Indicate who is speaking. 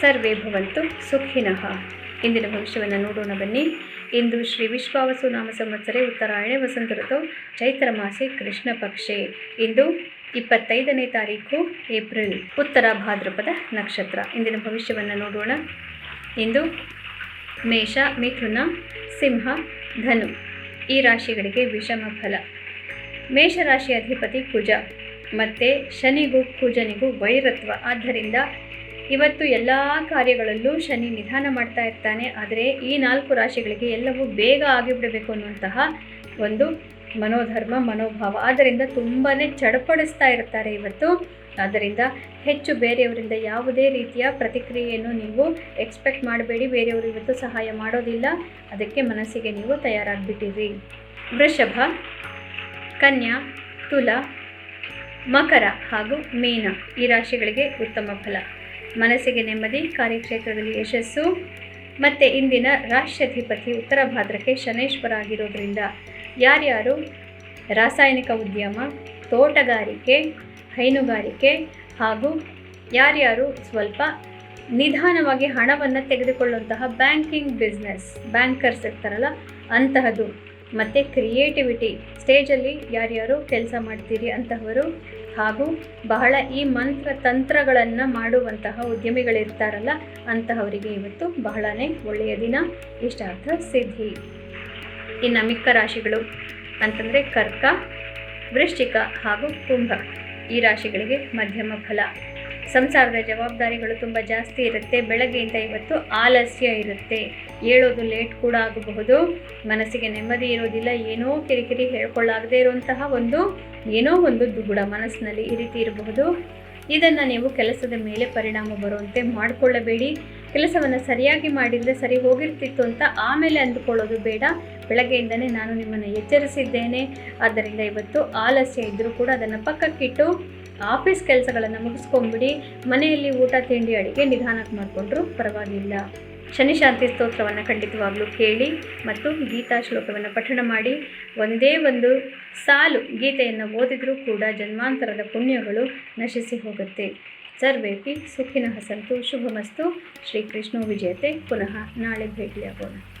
Speaker 1: ಸರ್ವೇ ಭವಂತು ಸುಖಿನಃ. ಇಂದಿನ ಭವಿಷ್ಯವನ್ನು ನೋಡೋಣ ಬನ್ನಿ. ಇಂದು ಶ್ರೀ ವಿಶ್ವಾವಸು ನಾಮ ಸಂವತ್ಸರೆ ಉತ್ತರಾಯಣ ವಸಂತ ಋತು ಚೈತ್ರ ಮಾಸೆ ಕೃಷ್ಣ ಪಕ್ಷೆ. ಇಂದು ಇಪ್ಪತ್ತೈದನೇ ತಾರೀಕು ಏಪ್ರಿಲ್, ಉತ್ತರ ಭಾದ್ರಪದ ನಕ್ಷತ್ರ. ಇಂದಿನ ಭವಿಷ್ಯವನ್ನು ನೋಡೋಣ. ಇಂದು ಮೇಷ, ಮಿಥುನ, ಸಿಂಹ, ಧನು ಈ ರಾಶಿಗಳಿಗೆ ವಿಷಮ ಫಲ. ಮೇಷರಾಶಿ ಅಧಿಪತಿ ಕುಜ. ಮತ್ತು ಶನಿಗೂ ಕುಜನಿಗೂ ವೈರತ್ವ. ಆದ್ದರಿಂದ ಇವತ್ತು ಎಲ್ಲ ಕಾರ್ಯಗಳಲ್ಲೂ ಶನಿ ನಿಧಾನ ಮಾಡ್ತಾ ಇರ್ತಾನೆ. ಆದರೆ ಈ ನಾಲ್ಕು ರಾಶಿಗಳಿಗೆ ಎಲ್ಲವೂ ಬೇಗ ಆಗಿಬಿಡಬೇಕು ಅನ್ನುವಂತಹ ಒಂದು ಮನೋಧರ್ಮ, ಮನೋಭಾವ ಆದ್ದರಿಂದ ತುಂಬಾ ಚಡಪಡಿಸ್ತಾ ಇರ್ತಾರೆ ಇವತ್ತು. ಆದ್ದರಿಂದ ಹೆಚ್ಚು ಬೇರೆಯವರಿಂದ ಯಾವುದೇ ರೀತಿಯ ಪ್ರತಿಕ್ರಿಯೆಯನ್ನು ನೀವು ಎಕ್ಸ್ಪೆಕ್ಟ್ ಮಾಡಬೇಡಿ. ಬೇರೆಯವರು ಇವತ್ತು ಸಹಾಯ ಮಾಡೋದಿಲ್ಲ. ಅದಕ್ಕೆ ಮನಸ್ಸಿಗೆ ನೀವು ತಯಾರಾಗಿಬಿಟ್ಟಿರಿ. ವೃಷಭ, ಕನ್ಯಾ, ತುಲ, ಮಕರ ಹಾಗೂ ಮೀನ ಈ ರಾಶಿಗಳಿಗೆ ಉತ್ತಮ ಫಲ. ಮನಸ್ಸಿಗೆ ನೆಮ್ಮದಿ, ಕಾರ್ಯಕ್ಷೇತ್ರದಲ್ಲಿ ಯಶಸ್ಸು, ಮತ್ತು ಇಂದಿನ ರಾಷ್ಟ್ರಾಧಿಪತಿ ಉತ್ತರ ಭಾದ್ರಕ್ಕೆ ಶನೇಶ್ವರ ಆಗಿರೋದ್ರಿಂದ ಯಾರ್ಯಾರು ರಾಸಾಯನಿಕ ಉದ್ಯಮ, ತೋಟಗಾರಿಕೆ, ಹೈನುಗಾರಿಕೆ ಹಾಗೂ ಯಾರ್ಯಾರು ಸ್ವಲ್ಪ ನಿಧಾನವಾಗಿ ಹಣವನ್ನು ತೆಗೆದುಕೊಳ್ಳುವಂತಹ ಬ್ಯಾಂಕಿಂಗ್ ಬಿಸ್ನೆಸ್, ಬ್ಯಾಂಕರ್ಸ್ ಇರ್ತಾರಲ್ಲ, ಅಂತಹದ್ದು. ಮತ್ತು ಕ್ರಿಯೇಟಿವಿಟಿ, ಸ್ಟೇಜಲ್ಲಿ ಯಾರ್ಯಾರು ಕೆಲಸ ಮಾಡ್ತೀರಿ ಅಂತಹವರು ಹಾಗೂ ಬಹಳ ಈ ಮಂತ್ರ ತಂತ್ರಗಳನ್ನು ಮಾಡುವಂತಹ ಉದ್ಯಮಿಗಳಿರ್ತಾರಲ್ಲ, ಅಂತಹವರಿಗೆ ಇವತ್ತು ಬಹಳನೇ ಒಳ್ಳೆಯ ದಿನ. ಇಷ್ಟಾರ್ಥ ಸಿದ್ಧಿ. ಇನ್ನು ಮಿಕ್ಕ ರಾಶಿಗಳು ಅಂತಂದರೆ ಕರ್ಕ, ವೃಶ್ಚಿಕ ಹಾಗೂ ಕುಂಭ. ಈ ರಾಶಿಗಳಿಗೆ ಮಧ್ಯಮ ಫಲ. ಸಂಸಾರದ ಜವಾಬ್ದಾರಿಗಳು ತುಂಬ ಜಾಸ್ತಿ ಇರುತ್ತೆ. ಬೆಳಗ್ಗೆಯಿಂದ ಇವತ್ತು ಆಲಸ್ಯ ಇರುತ್ತೆ. ಏಳೋದು ಲೇಟ್ ಕೂಡ ಆಗಬಹುದು. ಮನಸ್ಸಿಗೆ ನೆಮ್ಮದಿ ಇರೋದಿಲ್ಲ. ಏನೋ ಕಿರಿಕಿರಿ ಹೇಳ್ಕೊಳ್ಳಾಗದೇ ಇರುವಂತಹ ಒಂದು, ಏನೋ ಒಂದು ದುಗುಡ ಮನಸ್ಸಿನಲ್ಲಿ ಈ ರೀತಿ ಇರಬಹುದು. ಇದನ್ನು ನೀವು ಕೆಲಸದ ಮೇಲೆ ಪರಿಣಾಮ ಬರುವಂತೆ ಮಾಡಿಕೊಳ್ಳಬೇಡಿ. ಕೆಲಸವನ್ನು ಸರಿಯಾಗಿ ಮಾಡಿದರೆ ಸರಿ ಹೋಗಿರ್ತಿತ್ತು ಅಂತ ಆಮೇಲೆ ಅಂದುಕೊಳ್ಳೋದು ಬೇಡ. ಬೆಳಗ್ಗೆಯಿಂದನೇ ನಾನು ನಿಮ್ಮನ್ನು ಎಚ್ಚರಿಸಿದ್ದೇನೆ. ಆದ್ದರಿಂದ ಇವತ್ತು ಆಲಸ್ಯ ಇದ್ದರೂ ಕೂಡ ಅದನ್ನು ಪಕ್ಕಕ್ಕಿಟ್ಟು ಆಫೀಸ್ ಕೆಲಸಗಳನ್ನು ಮುಗಿಸ್ಕೊಂಬಿಡಿ ಮನೆಯಲ್ಲಿ ಊಟ, ತಿಂಡಿ, ಅಡಿಗೆ ನಿಧಾನಕ್ಕೆ ಮಾಡಿಕೊಂಡ್ರೂ ಪರವಾಗಿಲ್ಲ. ಶನಿಶಾಂತಿ ಸ್ತೋತ್ರವನ್ನು ಖಂಡಿತವಾಗಲೂ ಕೇಳಿ ಮತ್ತು ಗೀತಾ ಶ್ಲೋಕವನ್ನು ಪಠಣ ಮಾಡಿ. ಒಂದೇ ಒಂದು ಸಾಲು ಗೀತೆಯನ್ನು ಓದಿದರೂ ಕೂಡ ಜನ್ಮಾಂತರದ ಪುಣ್ಯಗಳು ನಶಿಸಿ ಹೋಗುತ್ತೆ. ಸರ್ವೇಪಿ ಸುಖಿನಃ ಹಸಂತು ಶುಭಮಸ್ತು. ಶ್ರೀಕೃಷ್ಣ ವಿಜಯತೆ. ಪುನಃ ನಾಳೆ ಭೇಟಿಯಾಗೋಣ.